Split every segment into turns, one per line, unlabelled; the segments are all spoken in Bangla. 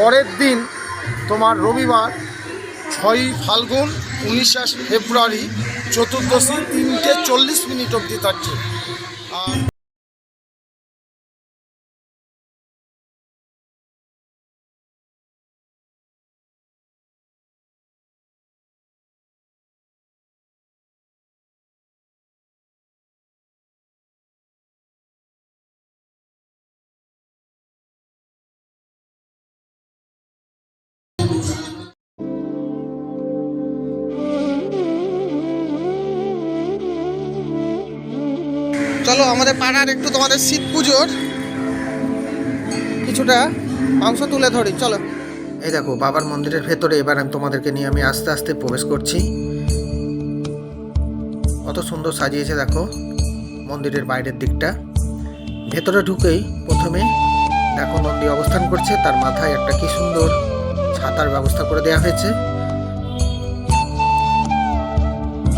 পরের দিন তোমার রবিবার ছয়ই ফাল্গুন উনিশে ফেব্রুয়ারি চতুর্দশী তিনটে চল্লিশ মিনিট অবধি থাকছে।
চলো, আমাদের পাড়ার একটু তোমাদের শীত পুজোর কিছুটা মাংস তুলে ধরি, চলো। এই দেখো, বাবার মন্দিরের ভেতরে এবার আমি তোমাদেরকে নিয়ে আমি আস্তে আস্তে প্রবেশ করছি। কত সুন্দর সাজিয়েছে দেখো, মন্দিরের বাইরের দিকটা। ভেতরে ঢুকেই প্রথমে দেখো নন্দী অবস্থান করছে, তার মাথায় একটা কি সুন্দর ছাতার ব্যবস্থা করে দেওয়া হয়েছে।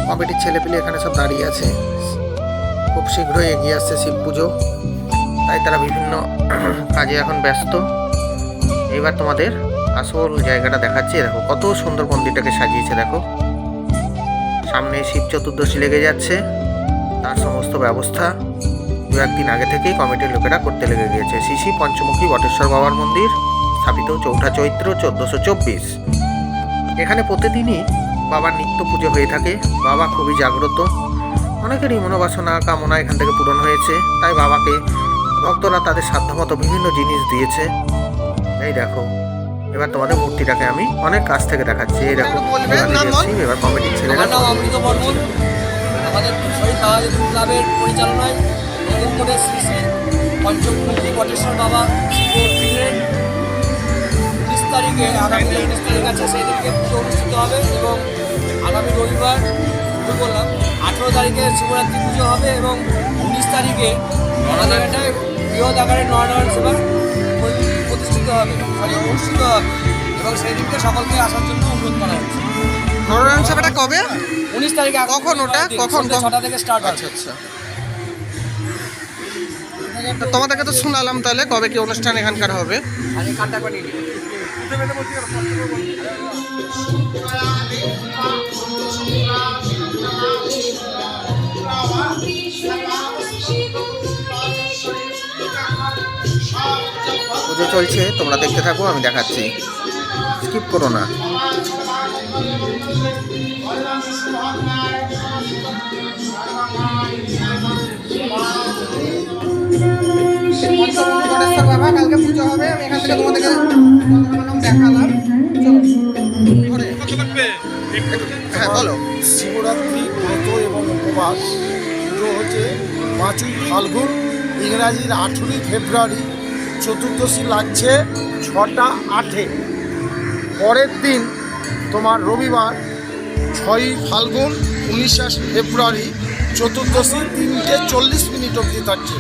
কমিটির ছেলেপিলে এখানে সব দাঁড়িয়ে আছে। খুব শীঘ্রই এগিয়ে আসছে শিব পুজো। তাই তারা বিভিন্ন কাজে এখন ব্যস্ত। এবার তোমাদের আসল জায়গাটা দেখাচ্ছি। দেখো, কত সুন্দর মন্দিরটাকে সাজিয়েছে, দেখো। সামনে শিব চতুর্দশী লেগে যাচ্ছে। তার সমস্ত ব্যবস্থা দু একদিন আগে থেকেই কমিটির লোকেরা করতে লেগে গিয়েছে। শিশি পঞ্চমুখী বটেশ্বর বাবার মন্দির, স্থাপিত চৌঠা চৈত্র চোদ্দোশো চব্বিশ। এখানে প্রতিদিনই বাবার নিত্য পুজো হয়ে থাকে। বাবা খুবই জাগ্রত। অনেকেরই মনোবাসনা কামনা এখান থেকে পূরণ হয়েছে। তাই বাবাকে ভক্তরা তাদের সাধ্যমতো বিভিন্ন জিনিস দিয়েছে। এই দেখো এবার তোমাদের মূর্তিটাকে আমি অনেক কাছ থেকে দেখাচ্ছি। এই দেখো এবার কমিটির ছেলেরা
আমার নাম অমৃত বর্মন। আমাদের শহীদ বাহাদুর ক্লাবের পরিচালনায় নতুন করে শ্রী শ্রী পঞ্চমুখী বটেশ্বর বাবা উনিশ তারিখে আগামী উনিশ তারিখ আছে সেই দিনকে পুজো অনুষ্ঠিত হবে এবং আগামী রবিবার করলাম আঠেরো তারিখে শিবরাত্রি পুজো হবে এবং উনিশ তারিখে নড়াজায়গাটায় বৃহৎ আকারে নরনারায়ণ সেবা প্রতিষ্ঠিত হবে সরি অনুষ্ঠিত হবে এবং সেই দিনকে সকলকে আসার জন্য অনুরোধ করা হচ্ছে।
নরনারায়ণ সেবাটা কবে?
উনিশ তারিখে
কখন ওটা? কখন?
ছটা থেকে স্টার্ট
আচ্ছা
আছে
আচ্ছা। তো তোমাদেরকে তো শোনালাম তাহলে কবে কি অনুষ্ঠান এখানকার হবে?
আর
পুজো চলছে তোমরা দেখতে থাকো আমি দেখাচ্ছি। স্কিপ করো না। কালকে পুজো হবে আমি এখান থেকে তোমাদেরকে দেখালাম। হ্যাঁ বলো।
শিবরাত্রি ব্রত এবং উপবাস। পুজো হচ্ছে পাঁচই ফাল্গুন ইংরাজির আঠেরোই ফেব্রুয়ারি। চতুর্দশী লাগছে ছটা আটে। পরের দিন তোমার রবিবার ছয়ই ফাল্গুন উনিশে ফেব্রুয়ারি চতুর্দশী তিনটে চল্লিশ মিনিট অবধি থাকছে।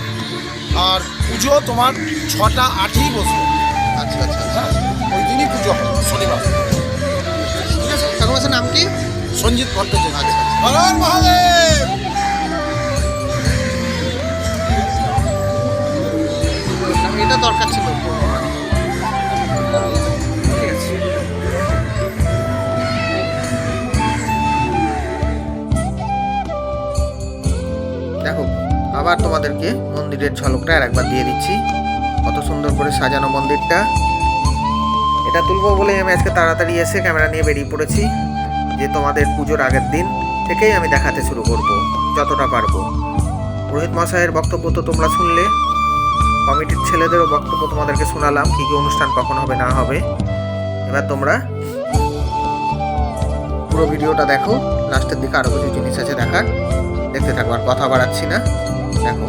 আর পুজো তোমার ছটা আটেই বসবে।
আচ্ছা আচ্ছা
হ্যাঁ ওই দিনই পুজো হবে শনিবার।
ঠাকুমার নাম কি?
সঞ্জিত ভট্টাচার্য।
আচ্ছা দরকার ছিল। দেখো, আবার তোমাদেরকে মন্দিরের ঝলকটা আর একবার দিয়ে দিচ্ছি। কত সুন্দর করে সাজানো মন্দিরটা। এটা তুলবো বলেই আমি আজকে তাড়াতাড়ি এসে ক্যামেরা নিয়ে বেরিয়ে পড়েছি, যে তোমাদের পুজোর আগের দিন থেকেই আমি দেখাতে শুরু করব, যতটা পারব। পুরোহিত মশাইয়ের বক্তব্য তো তোমরা শুনলে। কমিটির ছেলেদেরও বক্তব্য তোমাদেরকে শোনালাম, কী কী অনুষ্ঠান কখন হবে, না হবে। এবার তোমরা পুরো ভিডিওটা দেখো, লাস্টের দিকে আরও কিছু জিনিস আছে দেখার। দেখতে থাকো, আর কথা বাড়াচ্ছি না। দেখো।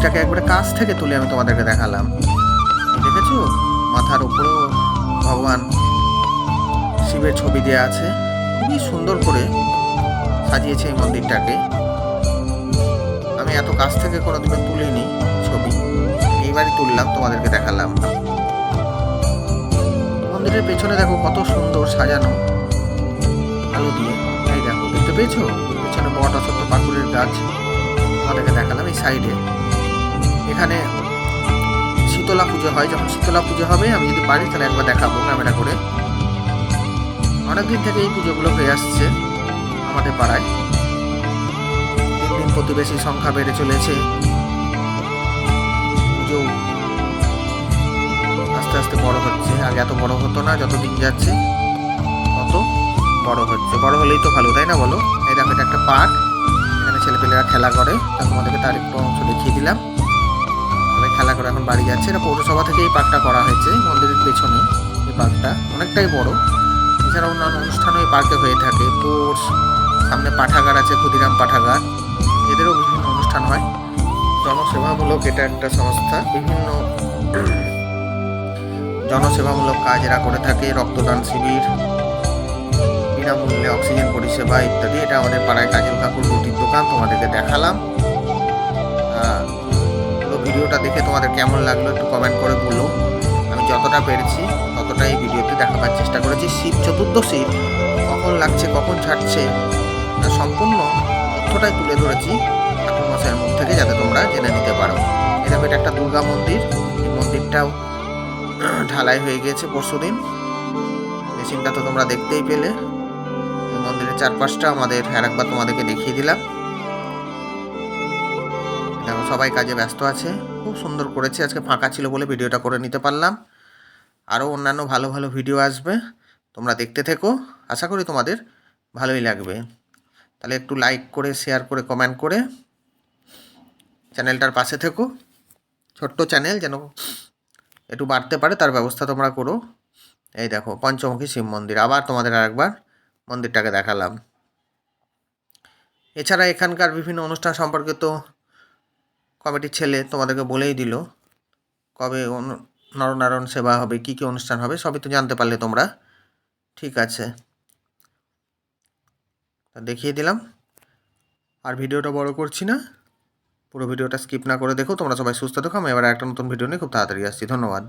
বাবার একবারে কাছ থেকে তুলে আমি তোমাদেরকে দেখালাম। দেখেছ? মাথার উপরেও ভগবান শিবের ছবি দেওয়া আছে। খুবই সুন্দর করে সাজিয়েছে এই মন্দিরটাকে। আমি এত কাছ থেকে কোনোদিনও তুলিনি ছবি। এইবারই তুললাম, তোমাদেরকে দেখালাম। মন্দিরের পেছনে দেখো কত সুন্দর সাজানো আলো দিয়ে। এই দেখো, দেখতে পেয়েছ? পেছনে বট অসত্য পাকুরের গাছ। তোমাদেরকে দেখালাম এই সাইডে। এখানে শীতলা পুজো হয়। যখন শীতলা পুজো হবে, আমি যদি পারি, তাহলে একবার দেখাবো ক্যামেরা করে। অনেকদিন থেকে এই পুজোগুলো হয়ে আসছে আমাদের পাড়ায়। দিন দিন প্রতিবেশী সংখ্যা বেড়ে চলেছে। পুজো আস্তে আস্তে বড় হচ্ছে। আগে এত বড় হতো না, যত দিন যাচ্ছে, তত বড় হচ্ছে। বড় হলেই তো ভালো, তাই না বলো? এই দেখো, এটা একটা পার্ক। এখানে ছেলেপেলেরা খেলা করে। তোমাদেরকে তার একটু অংশ দেখিয়ে দিলাম। করে এখন বাড়ি যাচ্ছে। এটা পৌরসভা থেকে এই পার্কটা করা হয়েছে। মন্দিরের পেছনে এই পার্কটা অনেকটাই বড়। এছাড়া অন্যান্য অনুষ্ঠানও এই পার্কে হয়ে থাকে। পোর্স সামনে পাঠাগার আছে, ক্ষুদিরাম পাঠাগার। এদেরও বিভিন্ন অনুষ্ঠান হয়। জনসেবামূলক এটা একটা সংস্থা। বিভিন্ন জনসেবামূলক কাজ এরা করে থাকে। রক্তদান শিবির, বিনামূল্যে অক্সিজেন পরিষেবা ইত্যাদি। এটা আমাদের পাড়ায় কাজল কাকুর রুটির দোকান। তোমাদেরকে দেখালাম। ভিডিওটা দেখে তোমাদের কেমন লাগল একটু কমেন্ট করে বলো। আমি যতটা পেরেছি ততটা এই ভিডিওতে দেখাবার চেষ্টা করেছি। শিব চতুর্দশীর কখন লাগছে, কখন ছাড়ছে সম্পূর্ণ তথ্যটাই তুলে ধরেছি ঠাকুর মশাইয়ের মুখ থেকে যাতে তোমরা জেনে নিতে পারো। এরকম এটা একটা দুর্গা মন্দির, এই মন্দিরটাও ঢালাই হয়ে গিয়েছে পরশুদিন। মেশিনটা তো তোমরা দেখতেই পেলে। এই মন্দিরের চারপাশটা আমাদের, আর একবার তোমাদেরকে দেখিয়ে দিলাম। সবাই কাজে ব্যস্ত আছে। খুব সুন্দর করেছে। আজকে ফাঁকা ছিল বলে ভিডিওটা করে নিতে পারলাম। আরও অন্যান্য ভালো ভালো ভিডিও আসবে। তোমরা দেখতে থেকো। আশা করি তোমাদের ভালোই লাগবে। তাহলে একটু লাইক করে শেয়ার করে কমেন্ট করে চ্যানেলটার পাশে থেকো। ছোট্ট চ্যানেল যেন একটু বাড়তে পারে, তার ব্যবস্থা তোমরা করো। এই দেখো, পঞ্চমুখী শিব মন্দির। আবার তোমাদের আরেকবার মন্দিরটাকে দেখালাম। এছাড়া এখানকার বিভিন্ন অনুষ্ঠান সম্পর্কে তো কমিটির ছেলে তোমাদেরকে বলেই দিল কবে নরনারায়ণ সেবা হবে, কি কি অনুষ্ঠান হবে, সবই তো জানতে পারলে তোমরা। ঠিক আছে। তা দেখিয়ে দিলাম। আর ভিডিওটা বড় করছি না। পুরো ভিডিওটা স্কিপ না করে দেখো, তোমরা সবাই সুস্থ দেখো আমি এবার একটা নতুন ভিডিও নিয়ে খুব তাড়াতাড়ি আসছি। ধন্যবাদ।